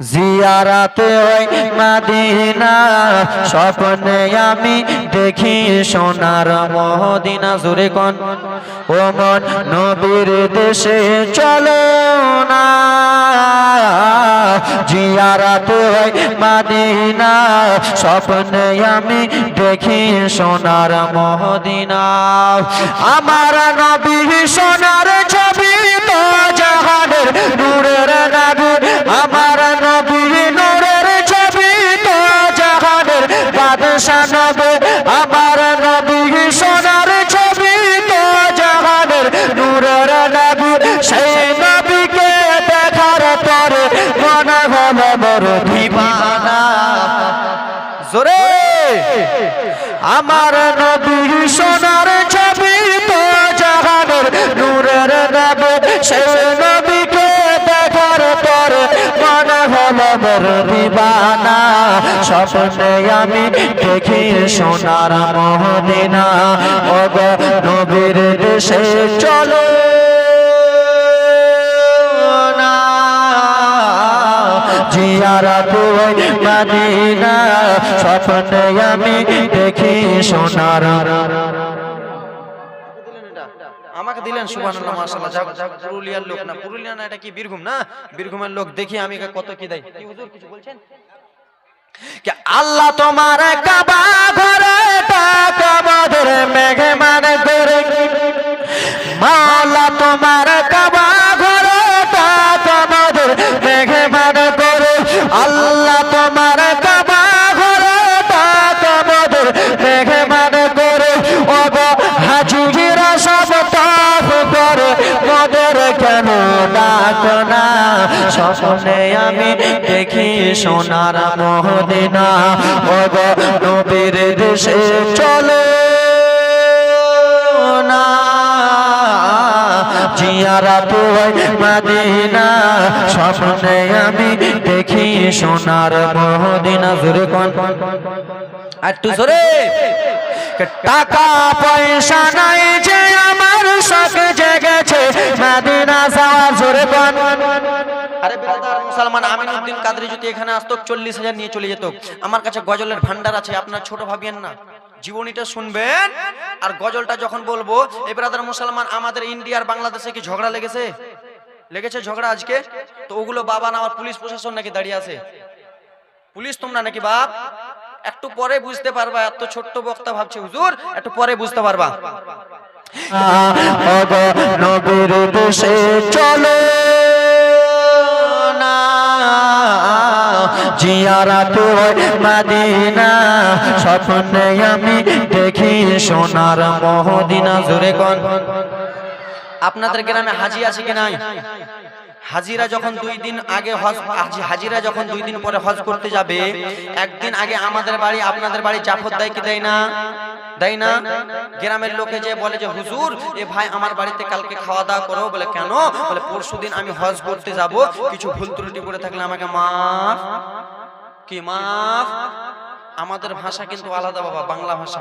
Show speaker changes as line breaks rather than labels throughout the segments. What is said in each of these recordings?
জিয়ারাতে ওই মাদিনা, স্বপ্নে আমি দেখি সোনার মহদিনা জুড়ে কন, ও মন নবীর দেশে চলো না। জিয়ারাতে ওই মাদিনা, স্বপ্নে আমি দেখি সোনার মহদিনা আমার নবী সোনার ছবি জোরে। আমার নবী সোনার ছবি তো জাহানের নূরের নবী সেই নবীকে দেখার পর মনে হলো দিবানা। স্বপ্নে আমি দেখি সোনার মহদিনা। অগ নবীর দেশে চলো। স্বপ্নে আমি দেখি সোনার।
আমাকে দিলেন, সুবহানাল্লাহ, মাশাআল্লাহ। পুরুলিয়ার লোক না। পুরুলিয়া না, এটা কি বীরভূম না? বীরভূমের লোক, দেখি আমি কত কি দেয়। কি হুজুর, কিছু বলছেন?
কে আল্লাহ তোমার কাবা ঘরে ডাকো না। আমি দেখি সোনার মহদিনা। ও নবীর দেশে চলো জিয়ারা মাদিনা। আমি দেখি সোনার মহদিনা। টাকা পয়সা নাই যে আমার জেগেছে
চল্লিশ হাজার নিয়ে চলে যেত। আমার কাছে গজলের আর গজলটা যখন বলব ব্রাদার মুসলমান, আমাদের ইন্ডিয়ার বাংলাদেশে কি ঝগড়া লেগেছে? লেগেছে ঝগড়া আজকে? তো ওগুলো বাবা না, আমার পুলিশ প্রশাসন নাকি দাঁড়িয়ে আছে? পুলিশ তোমরা নাকি বাপ? একটু পরে বুঝতে পারবা, এত ছোট্ট বক্তা ভাবছে, হুজুর, একটু পরে বুঝতে পারবা।
নবীর চলো না জিয়ারা তুই মাদিনা স্বপ্নে আমি দেখি সোনার মহদিনা জোরে কোন
আপনাদের গ্রামে হাজি আছে কি নাই হাজিরা যখন দুই দিন আগে হজ হাজিরা যখন দুই দিন পরে হজ করতে যাবে একদিন আগে আমাদের বাড়ি আপনাদের বাড়ি জাফর দেয় কি দেয় না দেয় না? গ্রামের লোকে যে বলে যে হুজুর এ ভাই আমার বাড়িতে কালকে খাওয়া দাওয়া করো বলে কেন? বলে পরশুদিন আমি হজ করতে যাব কিছু ভুল ত্রুটি করে থাকলে আমাকে মাফ। কি মাফ? আমাদের ভাষা কিন্তু আলাদা বাবা বাংলা ভাষা।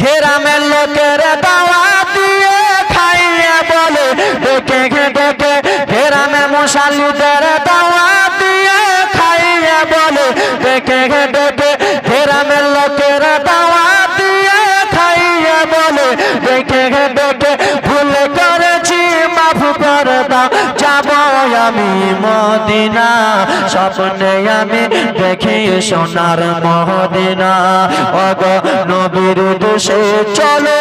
গ্রামের লোকের দাওয়া দিয়ে খাইয়ে বলে ডেকে ডেকে গ্রামে মশালিদের দাওয়া দিয়ে খাইয়ে বলে ডেকে ডেকে আমি মদিনা, স্বপ্নে আমি দেখি সোনার মহদিনা। অগ নবীর দেশে চলো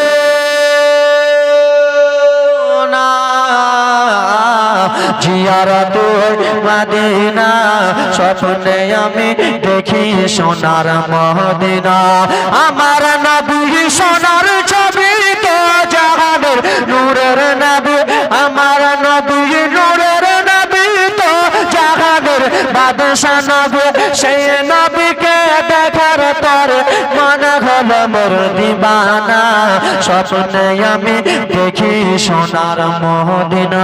জিয়ারা তুই মাদিনা, স্বপ্নে আমি দেখি সোনার মহদিনা। আমার নবী সোনার বাদশা নবী, সেই নবীকে দেখার পর মনে হল মোর দিবানা। স্বপ্নে আমি দেখি সোনার মহদিনা।